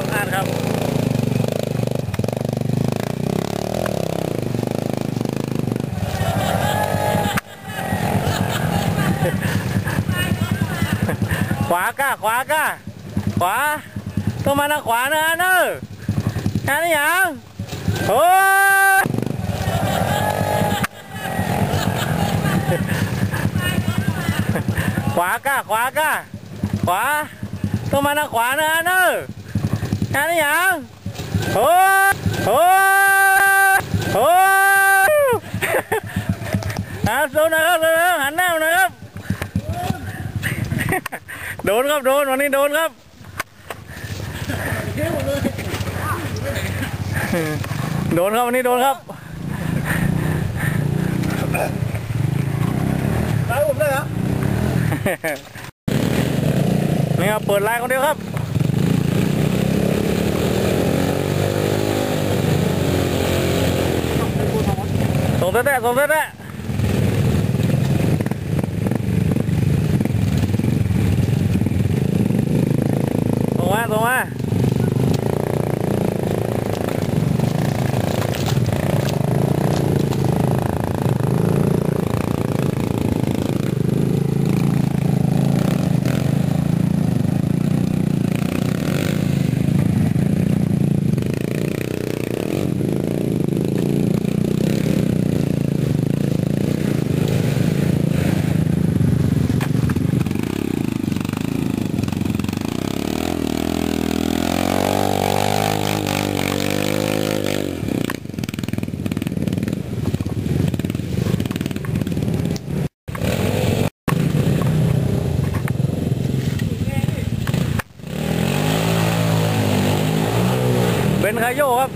không ăn không khóa cả khóa cả. Khóa. Tôi mà nó khóa nữa anh ơi. Anh đi hả? Ôi. Khóa cả khóa cả. Khóa. Tôi mà nó khóa nữa anh ơi. ก้าขวาก้าขวาต้องมาทางขวานะเนอะงานนี่ยังโอ้ยโอ้ยโอ้ยอ่าโดนนะครับโดนนะครับหันหน้ามาหนะครับ โดนครับโดนวันนี้โดนครับโดนครับวันนี้โดนครับตายผมเลยเหรอนี่ครับเปิดไลน์คนเดียวครับ ส่งแท้ๆส่งแท้ๆส่งมาส่งมา เป็นคา โยครับ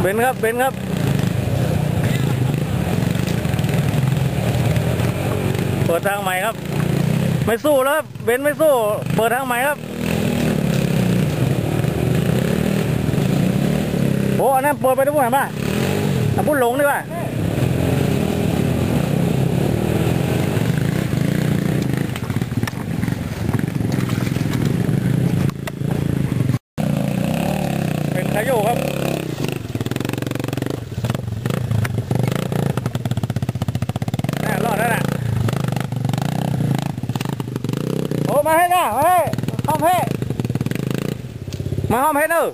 เบนครับเบนครับเปิดทางใหม่ครับ ไม่สู้แล้วครับเบนไม่สู้ เปิดทางใหม่ครับโอ้อันนั้นเปิดไปทุกอย่างป่ะอะพูดหลงดีกว่าเป็นคาโยครับ น่ารอดแล้วน่ะโอ้ มาให้นะมาให้ห้องเพมาห้องเพเนอะ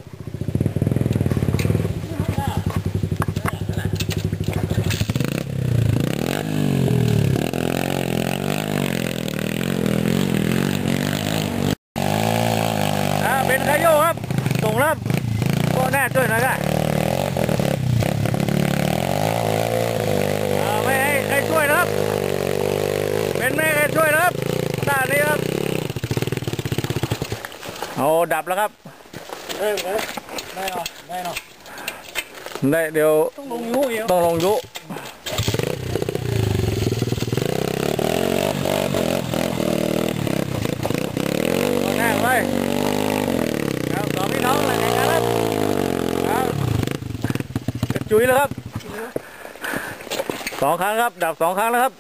อ่าเป็นคาโยครับส่งรับก็แน่ช่วยน่อยก็อ่าไม่ให้ใครช่วยนะครับ เป็นไม่ให้ใครช่วยนะครับด้านนี้ครับโอ้ดับแล้วครับเฮ้ยเฮ้ยได้เนาะได้เนาะได้เดี๋ยวต้องลงยูเอียวต้องลงยุแน่เลยครับสองพี่น้องเลยแข่งกันครับครับกระจุยแล้วครับสองครั้งครับ ดับสองครั้งแล้วครับ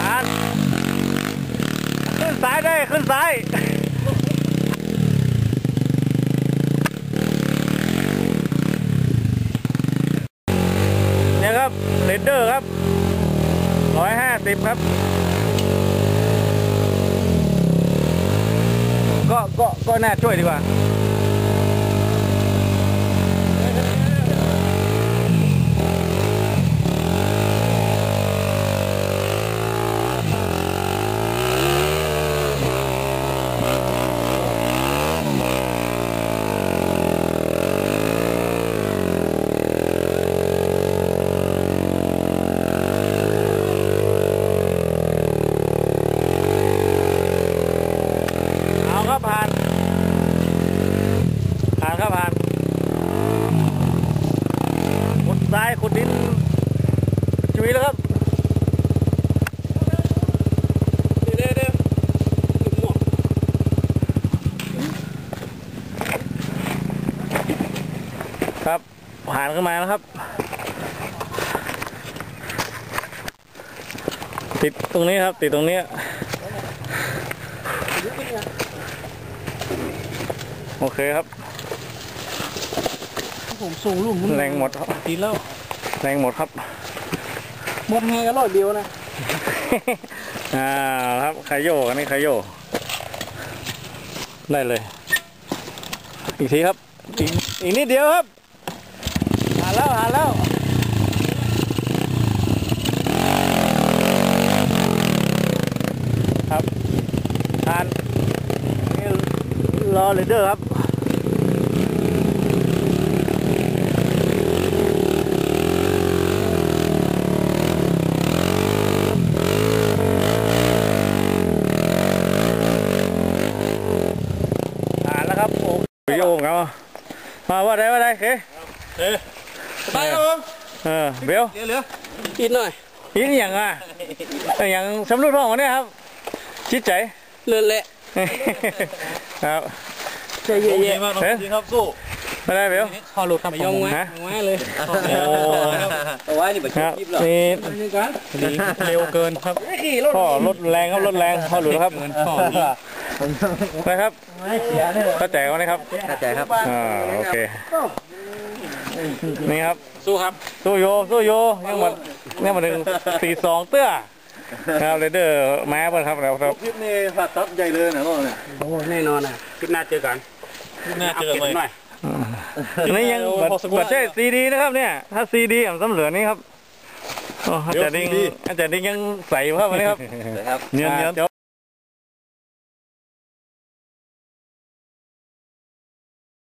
อ่านขึ้นซ้ายได้ขึ้นซ้าย เนี่ยครับเลดเดอร์ครับร้อยห้าสิบครับ ก็ก็ก็น่าช่วยดีกว่า ครับผ่านขึ้นมาแล้วครับ ติดตรงนี้ครับ ติดตรงนี้โอเคครับผมสูงลุ่มแรงหมดครับตีแล้วแรงหมดครับหมดเงยอร่อยเดียวนะอ่าครับขายโยอันนี้ขายโยได้เลย อีกทีครับอีกนิดเดียวครับ แล้วหาแล้วครับทานนี่รอเลยเด้อครับโยงครับมาว่าได้ว่าได้เค ไปครับผมเออเบลเหลือเหลืออีกหน่อยยินอย่างอะเอ้ยอย่างสำรุดห้องวันนี้ครับชิดใจเลื่อนแหละครับใจเย็นมากเฮ้ยครับสู้ไม่ได้เบลพอหลุดครับยองไว้ฮะยองไว้เลยโอ้เอาไว้นี่แบบครับคลิปเหรอนี่นี่กันเร็วเกินครับขี่รถพ่อรถแรงครับรถแรงพ่อหลุดแล้วครับนะครับเสียเลยเข้าใจกันนะครับเข้าใจครับอ่าโอเค นี่ครับ สู้ครับ สู้โยสู้โยยังหมดยังหมดถึงสี่สองเตื้อครับเรเดอร์แม้เพิ่นครับแล้วครับคลิปนี้ผ่าตัดใหญ่เลยนะน้องเนี่ยโอ้แน่นอนนะคลิปหน้าเจอกันน่าเจอเลยหน่อยนี่ยังเปิดเปิดใช่ซีดีนะครับเนี่ย ถ้าซีดีอะสำเหลือนี่ครับโอ้อาจารย์ดิงอาจารย์ดิงยังใส่อยู่ครับวันนี้ครับครับเนียนเนียน